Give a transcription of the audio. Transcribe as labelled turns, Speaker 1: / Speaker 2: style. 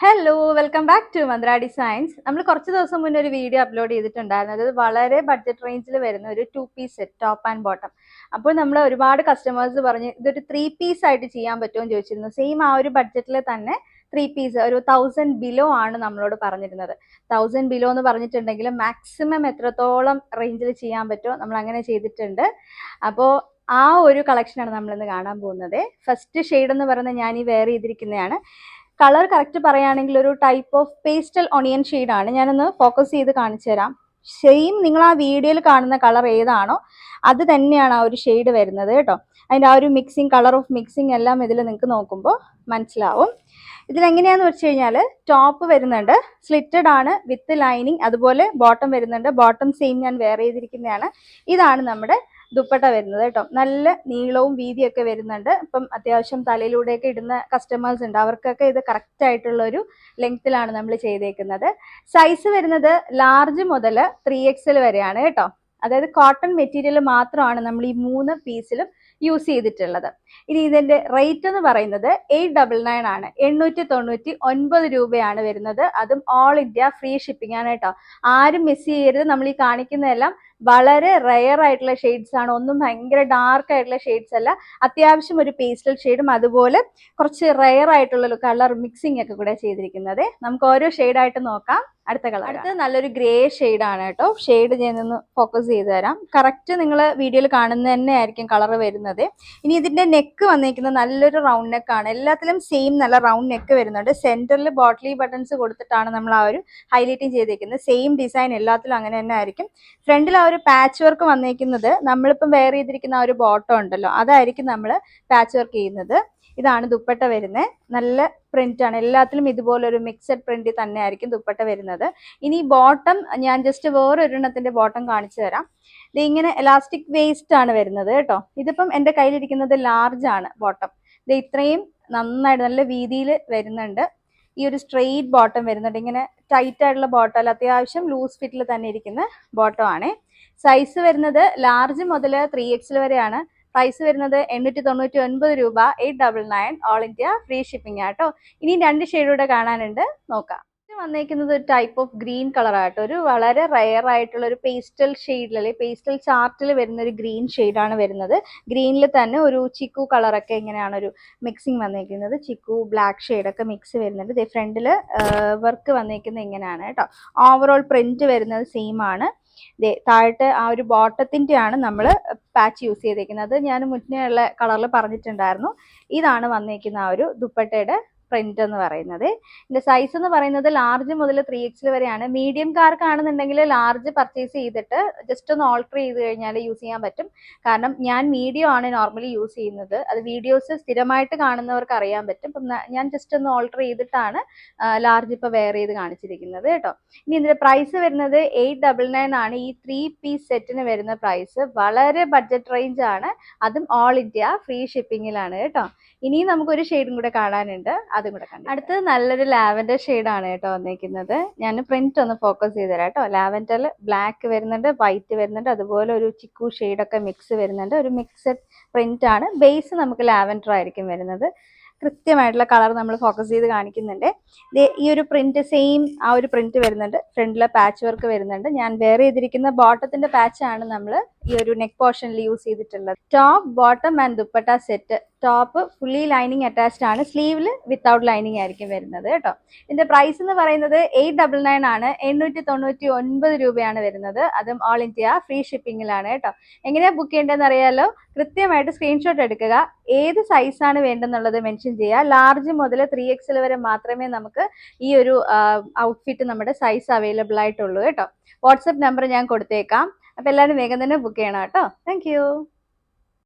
Speaker 1: Hello welcome back to Mandra designs നമ്മൾ കുറച്ച് ദിവസം മുന്നേ ഒരു വീഡിയോ അപ്ലോഡ് ചെയ്തിട്ടുണ്ടായിരുന്നു. അത് വളരെ ബഡ്ജറ്റ് റേഞ്ചിൽ വരുന്ന ഒരു two piece set top and bottom അപ്പോൾ നമ്മൾ ഒരുപാട് കസ്റ്റമേഴ്സ് പറഞ്ഞ് ഇതൊരു ത്രീ പീസ് ആയിട്ട് ചെയ്യാൻ പറ്റുമെന്ന് ചോദിച്ചിരുന്നു. സെയിം ആ ഒരു ബഡ്ജറ്റിൽ തന്നെ ത്രീ പീസ് ഒരു തൗസൻഡ് ബിലോ ആണ് നമ്മളോട് പറഞ്ഞിരുന്നത്. തൗസൻഡ് ബിലോ എന്ന് പറഞ്ഞിട്ടുണ്ടെങ്കിൽ മാക്സിമം എത്രത്തോളം റേഞ്ചിൽ ചെയ്യാൻ പറ്റുമോ നമ്മൾ അങ്ങനെ ചെയ്തിട്ടുണ്ട്. അപ്പോൾ ആ ഒരു കളക്ഷനാണ് നമ്മളിന്ന് കാണാൻ പോകുന്നത്. ഫസ്റ്റ് ഷെയ്ഡ് എന്ന് പറയുന്നത് ഞാൻ ഈ വെയർ ചെയ്തിരിക്കുന്നതാണ്. കളർ കറക്റ്റ് പറയുകയാണെങ്കിൽ ഒരു ടൈപ്പ് ഓഫ് പേസ്റ്റൽ ഒണിയൻ ആണ്. ഞാനൊന്ന് ഫോക്കസ് ചെയ്ത് കാണിച്ചു തരാം. സെയിം നിങ്ങൾ ആ വീഡിയോയിൽ കാണുന്ന കളർ ഏതാണോ അത് തന്നെയാണ് ആ ഒരു ഷെയ്ഡ് വരുന്നത് കേട്ടോ. അതിന്റെ ആ ഒരു മിക്സിങ് കളർ ഓഫ് മിക്സിങ് എല്ലാം ഇതിൽ നിങ്ങൾക്ക് നോക്കുമ്പോൾ മനസ്സിലാവും. ഇതിലെങ്ങനെയാന്ന് വെച്ച് കഴിഞ്ഞാൽ ടോപ്പ് വരുന്നുണ്ട് സ്ലിറ്റഡ് ആണ് വിത്ത് ലൈനിങ് അതുപോലെ ബോട്ടം വരുന്നുണ്ട്. ബോട്ടം സെയിം ഞാൻ വേറെ ചെയ്തിരിക്കുന്നതാണ്. ഇതാണ് നമ്മുടെ ദുപ്പട്ട വരുന്നത് കേട്ടോ. നല്ല നീളവും വീതിയൊക്കെ വരുന്നുണ്ട്. ഇപ്പം അത്യാവശ്യം തലയിലൂടെയൊക്കെ ഇടുന്ന കസ്റ്റമേഴ്സ് ഉണ്ട്. അവർക്കൊക്കെ ഇത് കറക്റ്റ് ആയിട്ടുള്ള ഒരു ലെങ്ത്തിലാണ് നമ്മൾ ചെയ്തേക്കുന്നത്. സൈസ് വരുന്നത് ലാർജ് മുതൽ ത്രീ എക്സൽ വരെയാണ് കേട്ടോ. അതായത് കോട്ടൺ മെറ്റീരിയൽ മാത്രമാണ് നമ്മൾ ഈ മൂന്ന് പീസിലും യൂസ് ചെയ്തിട്ടുള്ളത്. ഇനി ഇതിന്റെ റേറ്റ് എന്ന് പറയുന്നത് എയ്റ്റ് ഡബിൾ നയൻ ആണ്. എണ്ണൂറ്റി തൊണ്ണൂറ്റി ഒൻപത് രൂപയാണ് വരുന്നത്. അതും ഓൾ ഇന്ത്യ ഫ്രീ ഷിപ്പിംഗ് ആണ് കേട്ടോ. ആരും മിസ് ചെയ്യരുത്. നമ്മൾ ഈ കാണിക്കുന്നതെല്ലാം വളരെ റെയർ ആയിട്ടുള്ള ഷെയ്ഡ്സ് ആണ്. ഒന്നും ഭയങ്കര ഡാർക്ക് ആയിട്ടുള്ള ഷെയ്ഡ്സ് അല്ല. അത്യാവശ്യം ഒരു പേസ്റ്റൽ ഷെയ്ഡും അതുപോലെ കുറച്ച് റെയർ ആയിട്ടുള്ള കളർ മിക്സിംഗ് ഒക്കെ കൂടെ ചെയ്തിരിക്കുന്നത്. നമുക്ക് ഓരോ ഷെയ്ഡായിട്ട് നോക്കാം. അടുത്ത കളർ അടുത്തത് നല്ലൊരു ഗ്രേ ആണ് കേട്ടോ. ഷെയ്ഡ് ഞാനൊന്ന് ഫോക്കസ് ചെയ്ത് തരാം. കറക്റ്റ് നിങ്ങൾ വീഡിയോയിൽ കാണുന്ന തന്നെ ആയിരിക്കും കളർ വരുന്നത്. ഇനി ഇതിന്റെ നെക്ക് വന്നിരിക്കുന്നത് നല്ലൊരു റൗണ്ട് നെക്ക് ആണ്. എല്ലാത്തിലും സെയിം നല്ല റൗണ്ട് നെക്ക് വരുന്നുണ്ട്. സെന്ററിൽ ബോട്ടിലി ബട്ടൺസ് കൊടുത്തിട്ടാണ് നമ്മൾ ആ ഒരു ഹൈലൈറ്റിംഗ് ചെയ്തിരിക്കുന്നത് സെയിം ഡിസൈൻ എല്ലാത്തിലും അങ്ങനെ തന്നെ ആയിരിക്കും. ഫ്രണ്ടിൽ ആ ഒരു പാച്ച് വർക്ക് വന്നിരിക്കുന്നത് നമ്മളിപ്പം വെയർ ചെയ്തിരിക്കുന്ന ആ ഒരു ബോട്ടം ഉണ്ടല്ലോ അതായിരിക്കും നമ്മൾ പാച്ച് വർക്ക് ചെയ്യുന്നത്. ഇതാണ് ദുപ്പട്ട വരുന്നത് നല്ല പ്രിന്റ് ആണ്. എല്ലാത്തിലും ഇതുപോലെ ഒരു മിക്സഡ് പ്രിന്റ് തന്നെ ആയിരിക്കും ദുപ്പട്ട വരുന്നത്. ഇനി ബോട്ടം ഞാൻ ജസ്റ്റ് വേറൊരെണ്ണത്തിന്റെ ബോട്ടം കാണിച്ചു തരാം. ഇത് ഇങ്ങനെ എലാസ്റ്റിക് വേസ്റ്റ് ആണ് വരുന്നത് കേട്ടോ. ഇതിപ്പം എന്റെ കയ്യിലിരിക്കുന്നത് ലാർജ് ആണ് ബോട്ടം ഇത് ഇത്രയും നന്നായിട്ട് നല്ല വീതിയിൽ വരുന്നുണ്ട്. ഈ ഒരു സ്ട്രെയിറ്റ് ബോട്ടം വരുന്നുണ്ട്. ഇങ്ങനെ ടൈറ്റ് ആയിട്ടുള്ള ബോട്ടം അല്ല അത്യാവശ്യം ലൂസ് ഫിറ്റിൽ തന്നെ ഇരിക്കുന്ന ബോട്ടം ആണ്. സൈസ് വരുന്നത് ലാർജ് മുതൽ ത്രീ എക്സിൽ വരെയാണ്. പ്രൈസ് വരുന്നത് എണ്ണൂറ്റി തൊണ്ണൂറ്റി ഒൻപത് രൂപ eight double nine all India free shipping ആട്ടോ ഇനി രണ്ട് ഷെയ്ഡൂടെ കാണാനുണ്ട്. നോക്കാം. വന്നേക്കുന്നത് ഒരു ടൈപ്പ് ഓഫ് ഗ്രീൻ കളർ ആയിട്ട് ഒരു വളരെ റയർ ആയിട്ടുള്ള ഒരു പേസ്റ്റൽ ഷെയ്ഡിൽ അല്ലെങ്കിൽ പേസ്റ്റൽ ചാർട്ടിൽ വരുന്ന ഒരു ഗ്രീൻ ഷെയ്ഡാണ് വരുന്നത്. ഗ്രീനിൽ തന്നെ ഒരു ചിക്കു കളറൊക്കെ ഇങ്ങനെയാണ് ഒരു മിക്സിങ് വന്നേക്കുന്നത്. ചിക്കു ബ്ലാക്ക് ഷെയ്ഡൊക്കെ മിക്സ് വരുന്നുണ്ട്. ഇതേ ഫ്രണ്ടിൽ വർക്ക് വന്നേക്കുന്നത് ഇങ്ങനെയാണ് കേട്ടോ ഓവറോൾ പ്രിന്റ് വരുന്നത് സെയിം ആണ്. താഴത്തെ ആ ഒരു ബോട്ടത്തിന്റെ ആണ് നമ്മൾ പാച്ച് യൂസ് ചെയ്തേക്കുന്നത്. ഞാൻ മുന്നേ ഉള്ള കളറിൽ പറഞ്ഞിട്ടുണ്ടായിരുന്നു. ഇതാണ് വന്നേക്കുന്ന ആ ഒരു ദുപ്പട്ടയുടെ പ്രിന്റ് എന്ന് പറയുന്നത്. ഇതിന്റെ സൈസ് എന്ന് പറയുന്നത് ലാർജ് മുതൽ ത്രീ എക്സിൽ വരെയാണ്. മീഡിയം കാർക്കാണെന്നുണ്ടെങ്കിൽ ലാർജ് പർച്ചേസ് ചെയ്തിട്ട് ജസ്റ്റ് ഒന്ന് ഓൾട്ടർ ചെയ്ത് കഴിഞ്ഞാൽ യൂസ് ചെയ്യാൻ പറ്റും. കാരണം ഞാൻ വീഡിയോ ആണ് നോർമലി യൂസ് ചെയ്യുന്നത്. അത് വീഡിയോസ് സ്ഥിരമായിട്ട് കാണുന്നവർക്ക് അറിയാൻ പറ്റും. അപ്പം ഞാൻ ജസ്റ്റ് ഒന്ന് ഓൾട്ടർ ചെയ്തിട്ടാണ് ലാർജ് ഇപ്പോൾ വെയർ ചെയ്ത് കാണിച്ചിരിക്കുന്നത് കേട്ടോ. ഇനി ഇതിന്റെ പ്രൈസ് വരുന്നത് എയ്റ്റ് ഡബിൾ നയൻ ആണ്. ഈ ത്രീ പീസ് സെറ്റിന് വരുന്ന പ്രൈസ് വളരെ ബഡ്ജറ്റ് റേഞ്ച് ആണ്. അതും ഓൾ ഇന്ത്യ ഫ്രീ ഷിപ്പിംഗിലാണ് കേട്ടോ. ഇനിയും നമുക്കൊരു ഷെയ്ഡും കൂടെ കാണാനുണ്ട്. അതും കൂടെ കണ്ടു അടുത്തത് നല്ലൊരു ലാവൻഡർ ആണ് കേട്ടോ വന്നിരിക്കുന്നത് ഞാൻ പ്രിന്റ് ഒന്ന് ഫോക്കസ് ചെയ്ത് തരാം കേട്ടോ. ലാവൻഡറിൽ ബ്ലാക്ക് വരുന്നുണ്ട് വൈറ്റ് വരുന്നുണ്ട് അതുപോലെ ഒരു ചിക്കു ഒക്കെ മിക്സ് വരുന്നുണ്ട്. ഒരു മിക്സഡ് പ്രിന്റ് ആണ്. ബേസ് നമുക്ക് ലാവൻഡർ ആയിരിക്കും വരുന്നത്. കൃത്യമായിട്ടുള്ള കളർ നമ്മൾ ഫോക്കസ് ചെയ്ത് കാണിക്കുന്നുണ്ട്. ഈ ഒരു പ്രിന്റ് സെയിം ആ ഒരു പ്രിന്റ് വരുന്നുണ്ട്. ഫ്രണ്ടിലെ പാച്ച് വർക്ക് വരുന്നുണ്ട്. ഞാൻ വേറെ ചെയ്തിരിക്കുന്ന ബോട്ടത്തിന്റെ പാച്ചാണ് നമ്മൾ ഈ ഒരു നെക്ക് പോർഷനിൽ യൂസ് ചെയ്തിട്ടുള്ളത്. Top bottom and dupatta set top fully lining attached ആണ്. സ്ലീവിൽ വിത്തൗട്ട് ലൈനിങ് ആയിരിക്കും വരുന്നത് കേട്ടോ. ഇതിന്റെ പ്രൈസ് എന്ന് പറയുന്നത് എയ്റ്റ് ഡബിൾ നയൻ ആണ്. എണ്ണൂറ്റി തൊണ്ണൂറ്റി ഒൻപത് രൂപയാണ് വരുന്നത്. അതും ഓൾ ഇന്ത്യ ഫ്രീ ഷിപ്പിംഗിലാണ് കേട്ടോ. എങ്ങനെയാ ബുക്ക് ചെയ്യേണ്ടതെന്ന് അറിയാലോ? കൃത്യമായിട്ട് സ്ക്രീൻഷോട്ട് എടുക്കുക. ഏത് സൈസാണ് വേണ്ടെന്നുള്ളത് മെൻഷൻ ചെയ്യുക. ലാർജ് മുതൽ ത്രീ എക്സിൽ വരെ മാത്രമേ നമുക്ക് ഈ ഒരു ഔട്ട്ഫിറ്റ് നമ്മുടെ സൈസ് അവൈലബിൾ ആയിട്ടുള്ളൂ കേട്ടോ. വാട്സപ്പ് നമ്പർ ഞാൻ കൊടുത്തേക്കാം. അപ്പോൾ എല്ലാവരും വേഗം തന്നെ ബുക്ക് ചെയ്യണം കേട്ടോ. താങ്ക്